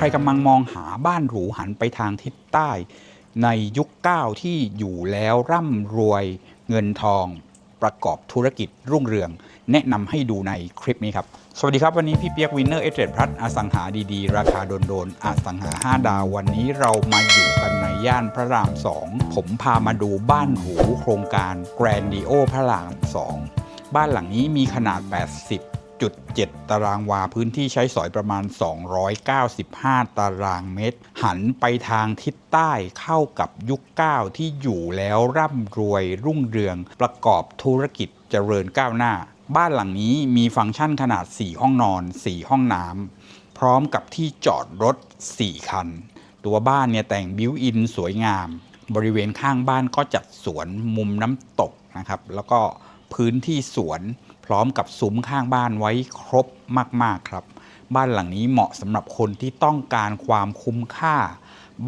ใครกำลังมองหาบ้านหรูหันไปทางทิศใต้ ในยุคเก้าที่อยู่แล้วร่ำรวยเงินทอง ประกอบธุรกิจรุ่งเรือง แนะนำให้ดูในคลิปนี้ครับ สวัสดีครับวันนี้พี่เปียกวินเนอร์เอเจนต์พลัสอสังหาดีๆ ราคาโดนๆอสังหา 5 ดาววันนี้เรามาอยู่กันในย่านพระราม 2 ผมพามาดูบ้านหรูโครงการแกรนดิโอพระราม 2 บ้านหลังนี้มีขนาด 80.7ตารางวาพื้นที่ใช้สอยประมาณ 295 ตารางเมตร หันไปทางทิศใต้เข้ากับยุค 9 ที่อยู่แล้วร่ำรวยรุ่งเรืองประกอบธุรกิจเจริญก้าวหน้า บ้านหลังนี้มีฟังก์ชันขนาด 4 ห้องนอน 4 ห้องน้ำพร้อมกับที่จอดรถ 4 คัน ตัวบ้านเนี่ยแต่งบิวอินสวยงาม บริเวณข้างบ้านก็จัดสวนมุมน้ำตกนะครับแล้วก็พื้นที่สวน พร้อมกับซุ้มข้างบ้านไว้ครบมากๆครับ บ้านหลังนี้เหมาะสำหรับคนที่ต้องการความคุ้มค่า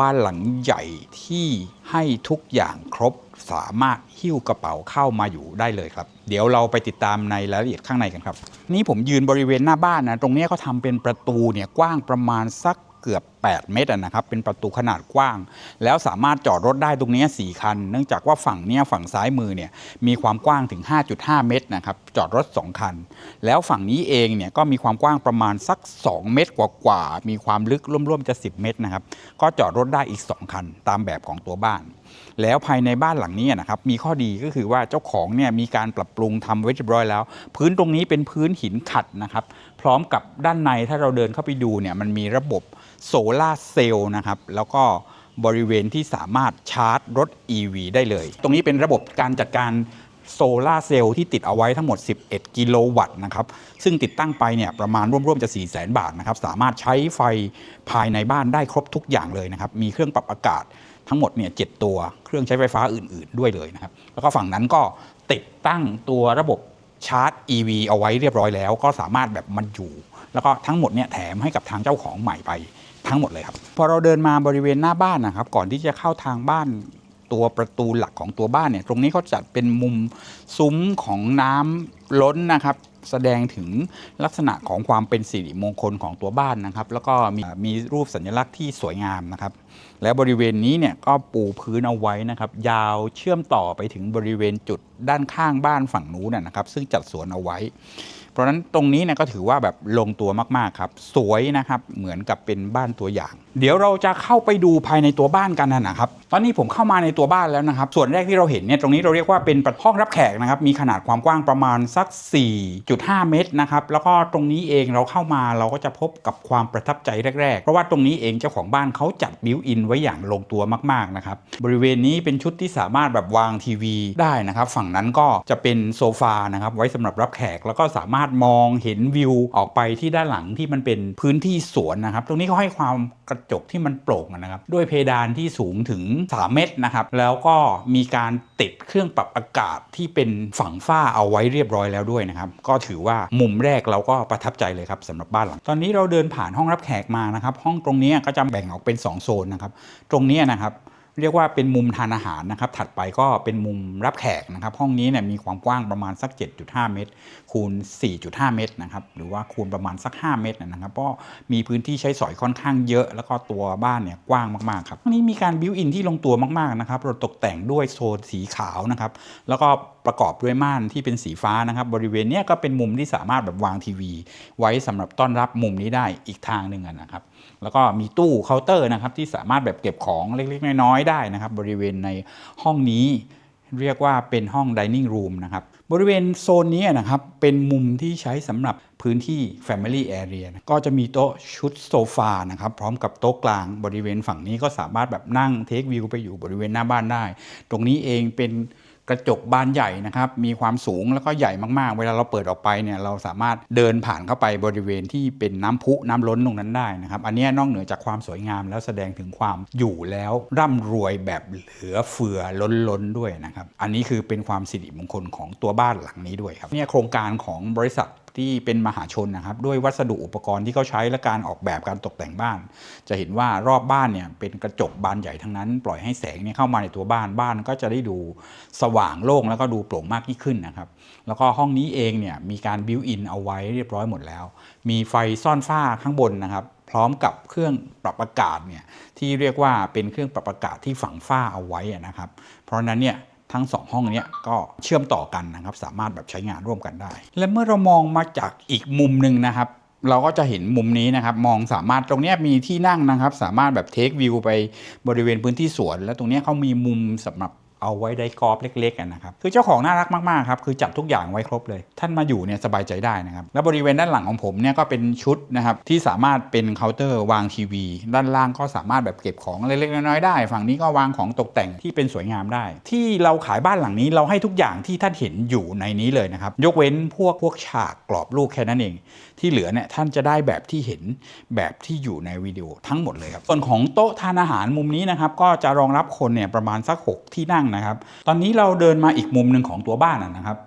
บ้านหลังใหญ่ที่ให้ทุกอย่างครบสามารถหิ้วกระเป๋าเข้ามาอยู่ได้เลยครับ เดี๋ยวเราไปติดตามในรายละเอียดข้างในกันครับ นี่ผมยืนบริเวณหน้าบ้านนะ ตรงนี้เขาทำเป็นประตูเนี่ยกว้างประมาณสัก เกือบ 8 เมตรนะครับ เป็นประตูขนาดกว้าง แล้วสามารถจอดรถได้ตรงนี้4คัน เนื่องจากว่าฝั่งเนี้ยฝั่งซ้ายมือเนี่ยมีความกว้างถึง 5.5 เมตรนะครับ จอดรถ 2 คัน แล้วฝั่งนี้เองเนี่ยก็มีความกว้างประมาณสัก 2 เมตรกว่าๆ มีความลึกร่วมๆจะ 10 เมตรนะครับ ก็จอดรถได้อีก 2 คัน ตามแบบของตัวบ้านแล้วภายในบ้านหลังนี้นะครับมีข้อดีก็คือว่าเจ้าของเนี่ยมีการปรับปรุงทำไว้เรียบร้อยแล้ว พื้นตรงนี้เป็นพื้นหินขัดนะครับ พร้อมกับด้านในถ้าเราเดินเข้าไปดูเนี่ยมันมีระบบ โซลาเซลล์นะครับ แล้วก็บริเวณที่สามารถชาร์จรถ EV ได้เลย ตรงนี้เป็นระบบการจัดการโซลาเซลล์ที่ติดเอาไว้ทั้งหมด 11 กิโลวัตต์นะครับ ซึ่งติดตั้งไปเนี่ยประมาณร่วมๆจะ 4 0 0 0 0 0 บาทนะครับ สามารถใช้ไฟภายในบ้านได้ครบทุกอย่างเลยนะครับ มีเครื่องปรับอากาศทั้งหมดเนี่ยเตัว เครื่องใช้ไฟฟ้าอื่นๆด้วยเลยนะครับ แล้วก็ฝั่งนั้นก็ติดตั้งตัวระบบชาร์จ EV เอาไว้เรียบร้อยแล้ว ก็สามารถแบบมันอยู่ แล้วก็ทั้งหมดเนี่ยแถมให้กับทางเจ้าของใหม่ไป ทั้งหมดเลยครับ พอเราเดินมาบริเวณหน้าบ้านนะครับ ก่อนที่จะเข้าทางบ้านตัวประตูหลักของตัวบ้านเนี่ย ตรงนี้เขาจัดเป็นมุมซุ้มของน้ำล้นนะครับ แสดงถึงลักษณะของความเป็นสิริมงคลของตัวบ้านนะครับ แล้วก็มีมีรูปสัญลักษณ์ที่สวยงามนะครับ และบริเวณนี้เนี่ยก็ปูพื้นเอาไว้นะครับ ยาวเชื่อมต่อไปถึงบริเวณจุดด้านข้างบ้านฝั่งนู้นนะครับ ซึ่งจัดสวนเอาไว้ เพราะฉะนั้นตรงนี้เนี่ยก็ถือว่าแบบลงตัวมากๆครับ สวยนะครับเหมือนกับเป็นบ้านตัวอย่าง เดี๋ยวเราจะเข้าไปดูภายในตัวบ้านกันนะครับ ตอนนี้ผมเข้ามาในตัวบ้านแล้วนะครับ ส่วนแรกที่เราเห็นเนี่ยตรงนี้เราเรียกว่าเป็นห้องรับแขกนะครับมีขนาดความกว้างประมาณสัก 4.5 เมตรนะครับแล้วก็ตรงนี้เองเราเข้ามาเราก็จะพบกับความประทับใจแรกๆ เพราะว่าตรงนี้เองเจ้าของบ้านเขาจัดบิวอินไว้อย่างลงตัวมากๆนะครับบริเวณนี้เป็นชุดที่สามารถแบบวางทีวีได้นะครับ ฝั่งนั้นก็จะเป็นโซฟานะครับไว้สำหรับรับแขกแล้วก็สามารถมองเห็นวิวออกไปที่ด้านหลังที่มันเป็นพื้นที่สวนนะครับ ตรงนี้เขาให้ความกระจกที่มันโปร่งนะครับ ด้วยเพดานที่สูงถึง 3 เมตรนะครับ แล้วก็มีการติดเครื่องปรับอากาศที่เป็นฝั่งฝ้าเอาไว้เรียบร้อยแล้วด้วยนะครับ ก็ถือว่ามุมแรกเราก็ประทับใจเลยครับสำหรับบ้านหลัง ตอนนี้เราเดินผ่านห้องรับแขกมานะครับ ห้องตรงนี้ก็จะแบ่งออกเป็น 2 โซนนะครับ ตรงนี้นะครับ เรียกว่าเป็นมุมทานอาหารนะครับถัดไปก็เป็นมุมรับแขกนะครับห้องนี้เนี่ยมีความกว้างประมาณสัก 7.5 เมตร คูณ 4.5 เมตรนะครับหรือว่าคูณประมาณสัก 5 เมตรนะครับก็มีพื้นที่ใช้สอยค่อนข้างเยอะ แล้วก็ตัวบ้านเนี่ยกว้างมากๆครับห้องนี้มีการบิวอินที่ลงตัวมากๆนะครับเราตกแต่งด้วยโซนสีขาวนะครับแล้วก็ประกอบด้วยม่านที่เป็นสีฟ้านะครับบริเวณเนี้ยก็เป็นมุมที่สามารถแบบวางทีวี ไว้สำหรับต้อนรับมุมนี้ได้อีกทางหนึ่งนะครับ แล้วก็มีตู้เคาน์เตอร์นะครับที่สามารถแบบเก็บของเล็กๆ น้อยๆได้นะครับบริเวณในห้องนี้เรียกว่าเป็นห้อง dining room นะครับบริเวณโซนนี้นะครับเป็นมุมที่ใช้สำหรับพื้นที่ Family Area นะก็จะมีโต๊ะชุดโซฟานะครับพร้อมกับโต๊ะกลางบริเวณฝั่งนี้ก็สามารถแบบนั่งเทควิวไปอยู่บริเวณหน้าบ้านได้ ตรงนี้เองเป็น กระจกบานใหญ่นะครับมีความสูงแล้วก็ใหญ่มากๆ เวลาเราเปิดออกไปเนี่ยเราสามารถเดินผ่านเข้าไปบริเวณที่เป็นน้ำพุน้ำล้นตรงนั้นได้นะครับอันนี้นอกเหนือจากความสวยงาม แล้วแสดงถึงความอยู่แล้วร่ำรวยแบบเหลือเฟือล้นล้นๆด้วยนะครับอันนี้คือเป็นความสิริมงคลของตัวบ้านหลังนี้ด้วยครับเนี่ยโครงการของบริษัท ที่เป็นมหาชนนะครับด้วยวัสดุอุปกรณ์ที่เขาใช้และการออกแบบการตกแต่งบ้าน จะเห็นว่ารอบบ้านเนี่ยเป็นกระจกบานใหญ่ทั้งนั้น ปล่อยให้แสงเนี่ยเข้ามาในตัวบ้านบ้านก็จะได้ดูสว่างโล่งแล้วก็ดูโปร่งมากยิ่งขึ้นนะครับแล้วก็ห้องนี้เองเนี่ยมีการบิวอินเอาไว้เรียบร้อยหมดแล้ว มีไฟซ่อนฝ้าข้างบนนะครับพร้อมกับเครื่องปรับอากาศเนี่ยที่เรียกว่าเป็นเครื่องปรับอากาศที่ฝังฝ้าเอาไว้นะครับ เพราะนั้นเนี่ย ทั้งสองห้องนี้ก็เชื่อมต่อกันนะครับ สามารถแบบใช้งานร่วมกันได้ และเมื่อเรามองมาจากอีกมุมหนึ่งนะครับ เราก็จะเห็นมุมนี้นะครับ มองสามารถตรงนี้มีที่นั่งนะครับ สามารถแบบเทควิวไปบริเวณพื้นที่สวน และตรงนี้เขามีมุมสำหรับ เอาไว้ได้กรอล์ฟเล็กๆกันนะครับคือเจ้าของน่ารักมากๆครับคือจัดทุกอย่างไว้ครบเลย ท่านมาอยู่เนี่ยสบายใจได้นะครับแล้วบริเวณด้านหลังของผมเนี่ยก็เป็นชุดนะครับที่สามารถเป็นเคาน์เตอร์วางทีวี ด้านล่างก็สามารถแบบเก็บของเล็กๆน้อยๆได้ ฝั่งนี้ก็วางของตกแต่งที่เป็นสวยงามได้ ที่เราขายบ้านหลังนี้เราให้ทุกอย่างที่ท่านเห็นอยู่ในนี้เลยนะครับยกเว้นพวกพวกฉากกรอบรูปแค่นั้นเอง ที่เหลือเนี่ยท่านจะได้แบบที่เห็นแบบที่อยู่ในวิดีโอทั้งหมดเลยครับส่วนของโต๊ะทานอาหารมุมนี้นะครับก็จะรองรับคนเนี่ยประมาณสัก 6 ที่นั่งนะครับ ตอนนี้เราเดินมาอีกมุมหนึ่งของตัวบ้านนะครับ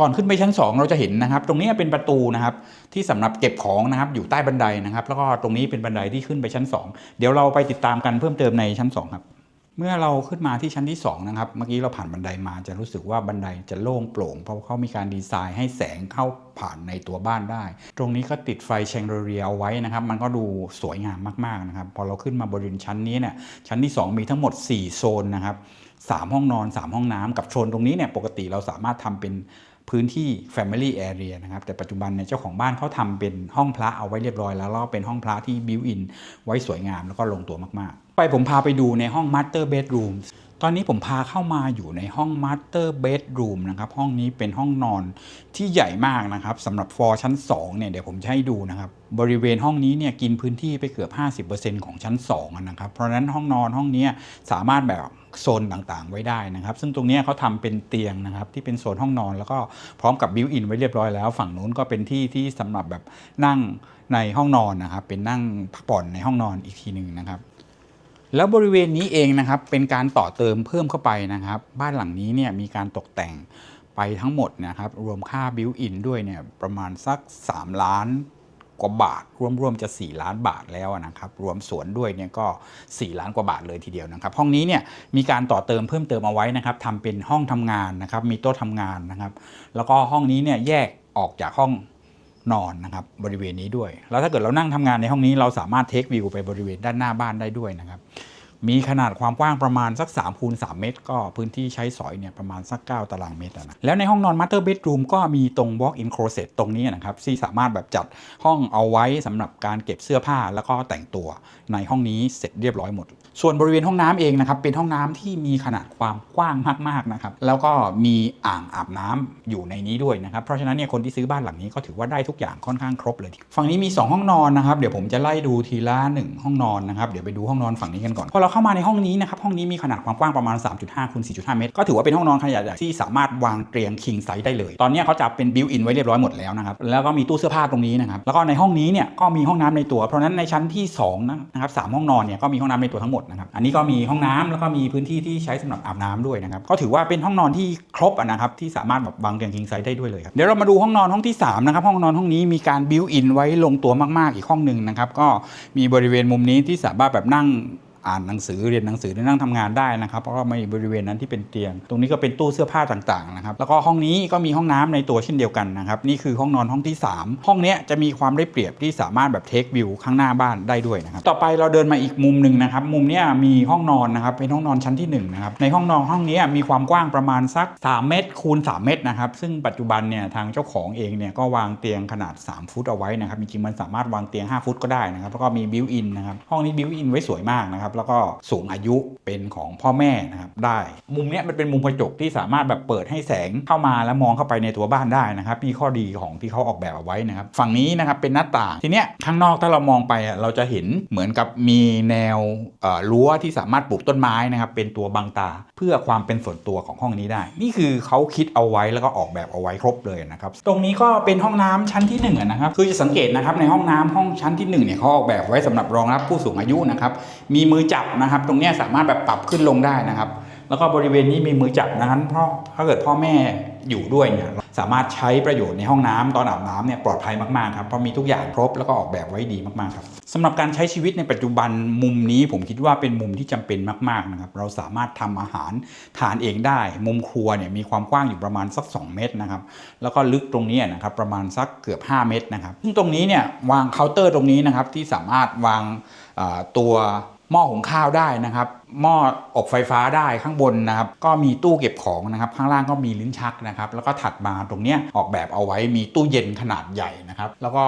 ก่อนขึ้นไปชั้น 2 เราจะเห็นนะครับ ตรงนี้เป็นประตูนะครับที่สำหรับเก็บของนะครับอยู่ใต้บันไดนะครับ แล้วก็ตรงนี้เป็นบันไดที่ขึ้นไปชั้น 2 เดี๋ยวเราไปติดตามกันเพิ่มเติมในชั้น 2 ครับ เมื่อเราขึ้นมาที่ชั้นที่2นะครับเมื่อกี้เราผ่านบันไดมาจะรู้สึกว่าบันไดจะโล่งโปร่ง เพราะเขามีการดีไซน์ให้แสงเข้าผ่านในตัวบ้านได้ ตรงนี้ก็ติดไฟแชงเดเรียเอาไว้นะครับ มันก็ดูสวยงามมากๆนะครับ พอเราขึ้นมาบริเวณชั้นนี้เนี่ยชั้นที่ 2 มีทั้งหมด 4 โซนนะครับ 3 ห้องนอน 3 ห้องน้ำกับโซนตรงนี้เนี่ยปกติเราสามารถทำเป็นพื้นที่ Family Area นะครับ แต่ปัจจุบันเนี่ยเจ้าของบ้านเขาทำเป็นห้องพระเอาไว้เรียบร้อยแล้วแล้วเป็นห้องพระที่บิวอินไว้สวยงามแล้วก็ลงตัวมากๆ ไปผมพาไปดูในห้อง Master Bedroom ตอนนี้ผมพาเข้ามาอยู่ในห้อง Master Bedroom นะครับห้องนี้เป็นห้องนอนที่ใหญ่มากนะครับสำหรับฟอร์ชั้น2เนี่ยเดี๋ยวผมจะให้ดูนะครับบริเวณห้องนี้เนี่ยกินพื้นที่ไปเกือบ 50%ของชั้น2อะนะครับเพราะฉะนั้นห้องนอนห้องนี้สามารถแบบโซนต่างๆ ไว้ได้นะครับ ซึ่งตรงนี้เขาทำเป็นเตียงนะครับที่เป็นโซนห้องนอน แล้วก็พร้อมกับบิวอินไว้เรียบร้อยแล้ว ฝั่งนู้นก็เป็นที่ที่สำหรับแบบนั่งในห้องนอนนะครับเป็นนั่งพักผ่อนในห้องนอนอีกทีหนึ่งนะครับ แล้วบริเวณนี้เองนะครับเป็นการต่อเติมเพิ่มเข้าไปนะครับ บ้านหลังนี้เนี่ยมีการตกแต่งไปทั้งหมดนะครับรวมค่าบิวอินด้วยเนี่ยประมาณสัก 3 ล้านกว่าบาทรวมๆจะ 4 ล้านบาทแล้วนะครับรวมสวนด้วยเนี่ยก็ 4 ล้านกว่าบาทเลยทีเดียวนะครับ ห้องนี้เนี่ยมีการต่อเติมเพิ่มเติมเอาไว้นะครับทำเป็นห้องทำงานนะครับมีโต๊ะทำงานนะครับ แล้วก็ห้องนี้เนี่ยแยกออกจากห้อง นอนนะครับบริเวณนี้ด้วย แล้วถ้าเกิดเรานั่งทำงานในห้องนี้เราสามารถเทควิวไปบริเวณด้านหน้าบ้านได้ด้วยนะครับ มีขนาดความกว้างประมาณสัก3คูณ3เมตร ก็พื้นที่ใช้สอยเนี่ยประมาณสัก 9 ตารางเมตรนะแล้วในห้องนอน Master Bedroom ก็มีตรง Walk-in Closet ตรงนี้นะครับที่สามารถแบบจัดห้องเอาไว้สำหรับการเก็บเสื้อผ้าแล้วก็แต่งตัวในห้องนี้เสร็จเรียบร้อยหมด ส่วนบริเวณห้องน้ำเองนะครับเป็นห้องน้ำที่มีขนาดความกว้างมากๆนะครับแล้วก็มีอ่างอาบน้ำอยู่ในนี้ด้วยนะครับเพราะฉะนั้นเนี่ยคนที่ซื้อบ้านหลังนี้ก็ถือว่าได้ทุกอย่างค่อนข้างครบเลยฝั่งนี้มี 2 ห้องนอนนะครับเดี๋ยวผมจะไล่ดูทีละ1ห้องนอนนะครับเดี๋ยวไปดูห้องนอนฝั่งนี้กันก่อนพอเราเข้ามาในห้องนี้นะครับห้องนี้มีขนาดความกว้างประมาณ 3.5คูณ4.5 เมตร ก็ถือว่าเป็นห้องนอนขนาดใหญ่ที่สามารถวางเตียง king size ได้เลย ตอนนี้เขาจะเป็นบิวอินไว้เรียบร้อยหมดแล้วนะครับแล้วก็มีตู้เสื้อผ้าตรงนี้นะครับแล้วก็ในห้องนี้เนี่ยก็มีห้องน้ำในตัว เพราะนั้นในชั้นที่2นะครับสห้องนอนเนี่ยก็มีห้องน้ำในตัวทั้งหมดนะครับอันนี้ก็มีห้องน้ำแล้วก็มีพื้นที่ที่ใช้สำหรับอาบน้ำด้วยนะครับก็ถือว่าเป็นห้องนอนที่ครบนะครับที่สามารถแบบวางเตียงกิงไซด์ได้ด้วยเลยครับเดี๋ยวเรามาดูห้องนอนห้องที่3นะครับห้องนอนห้องนี้มีการบิวอินไว้ลงตัวมากๆอีกห้องหนึ่งนะครับก็มีบริเวณมุมนี้ที่สามารถแบบนั่ง อ่านหนังสือเรียนหนังสือหรือนั่งทำงานได้นะครับ เพราะว่ามีบริเวณนั้นที่เป็นเตียง ตรงนี้ก็เป็นตู้เสื้อผ้าต่างๆนะครับแล้วก็ห้องนี้ก็มีห้องน้ำในตัวเช่นเดียวกันนะครับนี่คือห้องนอนห้องที่ 3 ห้องนี้จะมีความได้เปรียบที่สามารถแบบเทควิวข้างหน้าบ้านได้ด้วยนะครับต่อไปเราเดินมาอีกมุมหนึ่งนะครับมุมนี้มีห้องนอนนะครับเป็นห้องนอนชั้นที่1นะครับในห้องนอนห้องนี้มีความกว้างประมาณสัก 3 เมตรคูณ3เมตรนะครับซึ่งปัจจุบันเนี่ยทางเจ้าของเองเนี่ยก็วางเตียงขนาด 3 ฟุตเอาไว้นะครับจริงๆมันสามารถวางเตียง 5 ฟุตก็ได้นะครับแล้วก็มีบิวอินนะครับห้องนี้บิวอินไว้สวยมากนะครับแล้วก็สูงอายุเป็นของพ่อแม่นะครับได้ มุมเนี้ยมันเป็นมุมกระจกที่สามารถแบบเปิดให้แสงเข้ามาแล้วมองเข้าไปในตัวบ้านได้นะครับมีข้อดีของที่เขาออกแบบเอาไว้นะครับฝั่งนี้นะครับเป็นหน้าต่างทีเนี้ยข้างนอกถ้าเรามองไปเราจะเห็นเหมือนกับมีแนวรั้วที่สามารถปลูกต้นไม้นะครับเป็นตัวบังตาเพื่อความเป็นส่วนตัวของห้องนี้ได้ นี่คือเขาคิดเอาไว้แล้วก็ออกแบบเอาไว้ครบเลยนะครับตรงนี้ก็เป็นห้องน้ำชั้นที่หนึ่งอะนะครับคือจะสังเกตนะครับในห้องน้ำห้องชั้นที่หนึ่งเนี่ยเขาออกแบบไว้สำหรับรองรับผู้สูงอายุนะครับมีมือือจับนะครับ ตรงนี้สามารถแบบปรับขึ้นลงได้นะครับ แล้วก็บริเวณนี้มีมือจับนั้นเพราะถ้าเกิดพ่อแม่อยู่ด้วยเนี่ยสามารถใช้ประโยชน์ในห้องน้ำตอนอาบน้ำเนี่ยปลอดภัยมากๆครับเพราะมีทุกอย่างครบแล้วก็ออกแบบไว้ดีมากๆครับสำหรับการใช้ชีวิตในปัจจุบันมุมนี้ผมคิดว่าเป็นมุมที่จำเป็นมากๆนะครับเราสามารถทำอาหารทานเองได้ มุมครัวเนี่ยมีความกว้างอยู่ประมาณสัก 2 เมตรนะครับแล้วก็ลึกตรงนี้นะครับประมาณสักเกือบ 5 เมตรนะครับซึ่งตรงนี้เนี่ยวางเคาน์เตอร์ตรงนี้นะครับที่สามารถวางตัว หม้อหุงข้าวได้นะครับ หม้ออบไฟฟ้าได้ข้างบนนะครับ ก็มีตู้เก็บของนะครับ ข้างล่างก็มีลิ้นชักนะครับ แล้วก็ถัดมาตรงเนี้ยออกแบบเอาไว้มีตู้เย็นขนาดใหญ่นะครับ แล้วก็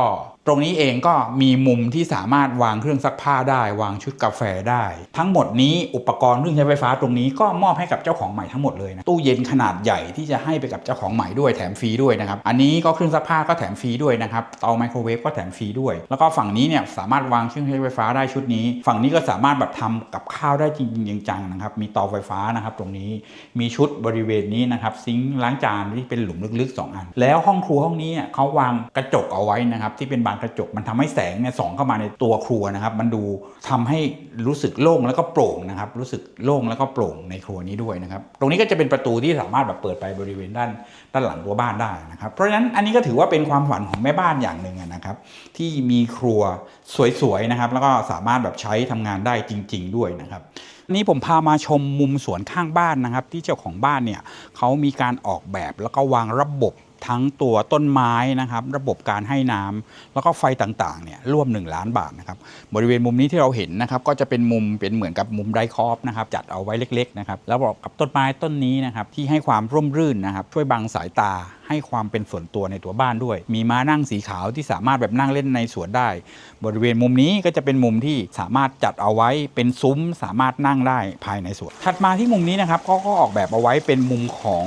ตรงนี้เองก็มีมุมที่สามารถวางเครื่องซักผ้าได้ วางชุดกาแฟได้ ทั้งหมดนี้อุปกรณ์เครื่องใช้ไฟฟ้าตรงนี้ก็มอบให้กับเจ้าของใหม่ทั้งหมดเลยนะตู้เย็นขนาดใหญ่ที่จะให้ไปกับเจ้าของใหม่ด้วยแถมฟรีด้วยนะครับ อันนี้ก็เครื่องซักผ้าก็แถมฟรีด้วยนะครับเตาไมโครเวฟก็แถมฟรีด้วย แล้วก็ฝั่งนี้เนี่ยสามารถวางเครื่องใช้ไฟฟ้าได้ชุดนี้ ฝั่งนี้ก็สามารถแบบทำกับข้าวได้จริงๆจังนะครับ มีเตาไฟฟ้านะครับ ตรงนี้มีชุดบริเวณนี้นะครับ ซิงค์ล้างจานที่เป็นหลุมลึกๆ 2 อัน แล้วห้องครัวห้องนี้เขาวางกระจกเอาไว้นะครับ ที่เป็นบานกระจกมันทำให้แสงเนี่ยส่องเข้ามาในตัวครัวนะครับ มันดูทำให้รู้สึกโล่งแล้วก็โปร่งนะครับ รู้สึกโล่งแล้วก็โปร่งในครัวนี้ด้วยนะครับ ตรงนี้ก็จะเป็นประตูที่สามารถแบบเปิดไปบริเวณด้านด้านหลังตัวบ้านได้นะครับ เพราะฉะนั้นอันนี้ก็ถือว่าเป็นความฝันของแม่บ้านอย่างหนึ่งนะครับ ที่มีครัวสวยๆนะครับ แล้วก็สามารถแบบใช้ทำงานได้จริง ๆ ด้วยนะครับ นี่ผมพามาชมมุมสวนข้างบ้านนะครับ ที่เจ้าของบ้านเนี่ยเขามีการออกแบบแล้วก็วางระบบ ทั้งตัวต้นไม้นะครับ ระบบการให้น้ำแล้วก็ไฟต่างๆเนี่ยร่วม 1 ล้านบาทนะครับบริเวณมุมนี้ที่เราเห็นนะครับก็จะเป็นมุมเป็นเหมือนกับมุมไดคอฟนะครับจัดเอาไว้เล็กๆนะครับแล้วบอกกับต้นไม้ต้นนี้นะครับที่ให้ความร่มรื่นนะครับช่วยบังสายตาให้ความเป็นส่วนตัวในตัวบ้านด้วย มีม้านั่งสีขาวที่สามารถแบบนั่งเล่นในสวนได้ บริเวณมุมนี้ก็จะเป็นมุมที่สามารถจัดเอาไว้เป็นซุ้มสามารถนั่งได้ภายในสวน ถัดมาที่มุมนี้นะครับก็ก็ออกแบบเอาไว้เป็นมุมของ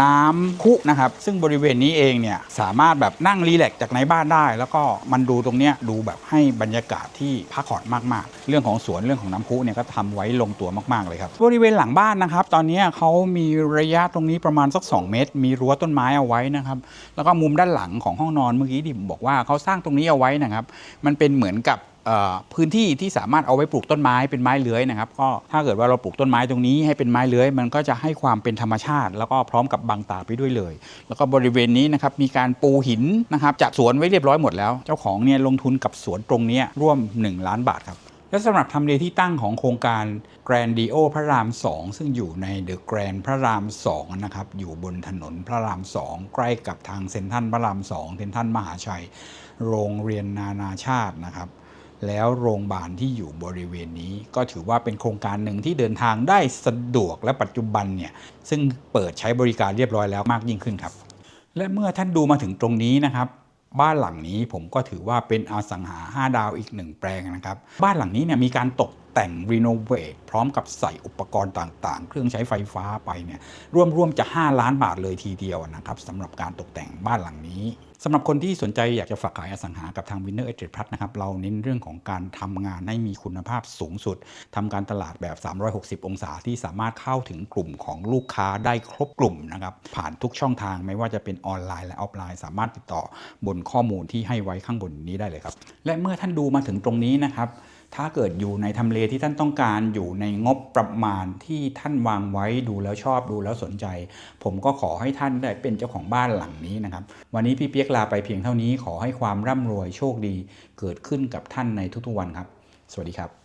น้ำพุนะครับ ซึ่งบริเวณนี้นี่เองเนี่ยสามารถแบบนั่งรีแลกซ์จากในบ้านได้ แล้วก็มันดูตรงเนี้ยดูแบบให้บรรยากาศที่พักผ่อนมากๆ เรื่องของสวนเรื่องของน้ำพุเนี่ยก็ทำไว้ลงตัวมากๆเลยครับบริเวณหลังบ้านนะครับ ตอนนี้เขามีระยะตรงนี้ประมาณสัก 2 เมตร มีรั้วต้นไม้เอาไว้นะครับ แล้วก็มุมด้านหลังของห้องนอนเมื่อกี้ที่ผมบอกว่าเขาสร้างตรงนี้เอาไว้นะครับ มันเป็นเหมือนกับ พื้นที่ที่สามารถเอาไว้ปลูกต้นไม้เป็นไม้เลื้อยนะครับก็ถ้าเกิดว่าเราปลูกต้นไม้ตรงนี้ให้เป็นไม้เลื้อย มันก็จะให้ความเป็นธรรมชาติ แล้วก็พร้อมกับบังตาไปด้วยเลย แล้วก็บริเวณนี้นะครับมีการปูหินนะครับจัดสวนไว้เรียบร้อยหมดแล้ว เจ้าของเนี่ยลงทุนกับสวนตรงนี้ร่วม 1 ล้านบาทครับและสำหรับทำเลที่ตั้งของโครงการ Grandio พระราม 2 ซึ่งอยู่ในเดอะแกรนพระราม 2 นะครับ อยู่บนถนนพระราม 2 ใกล้กับทางเซ็นทรัลพระราม 2 เซ็นทรัลมหาชัย โรงเรียนนานาชาตินะครับ แล้วโรงพยาบาลที่อยู่บริเวณนี้ ก็ถือว่าเป็นโครงการหนึ่งที่เดินทางได้สะดวกและปัจจุบันเนี่ยซึ่งเปิดใช้บริการเรียบร้อยแล้วมากยิ่งขึ้นครับ และเมื่อท่านดูมาถึงตรงนี้นะครับ บ้านหลังนี้ผมก็ถือว่าเป็นอสังหา 5 ดาวอีกหนึ่งแปลงนะครับ บ้านหลังนี้เนี่ยมีการตกแต่งรีโนเวทพร้อมกับใส่อุปกรณ์ต่างๆ เครื่องใช้ไฟฟ้าไปเนี่ยร่วมๆจะ 5 ล้านบาทเลยทีเดียวนะครับสำหรับการตกแต่งบ้านหลัง นี้สำหรับคนที่สนใจอยากจะฝากขายอสังหากับทางวินเนอร์เอเจพัทนะครับเราเน้นเรื่องของการทำงานให้มีคุณภาพสูงสุดทำการตลาดแบบ 360 องศาที่สามารถเข้าถึงกลุ่มของลูกค้าได้ครบกลุ่มนะครับผ่านทุกช่องทางไม่ว่าจะเป็นออนไลน์และออฟไลน์ สามารถติดต่อบนข้อมูลที่ให้ไว้ข้างบนนี้ได้เลยครับ และเมื่อท่านดูมาถึงตรงนี้นะครับ ถ้าเกิดอยู่ในทำเลที่ท่านต้องการอยู่ในงบประมาณที่ท่านวางไว้ดูแล้วชอบดูแล้วสนใจ ผมก็ขอให้ท่านได้เป็นเจ้าของบ้านหลังนี้นะครับ วันนี้พี่เปียกลาไปเพียงเท่านี้ขอให้ความร่ำรวยโชคดี เกิดขึ้นกับท่านในทุกๆวันครับ สวัสดีครับ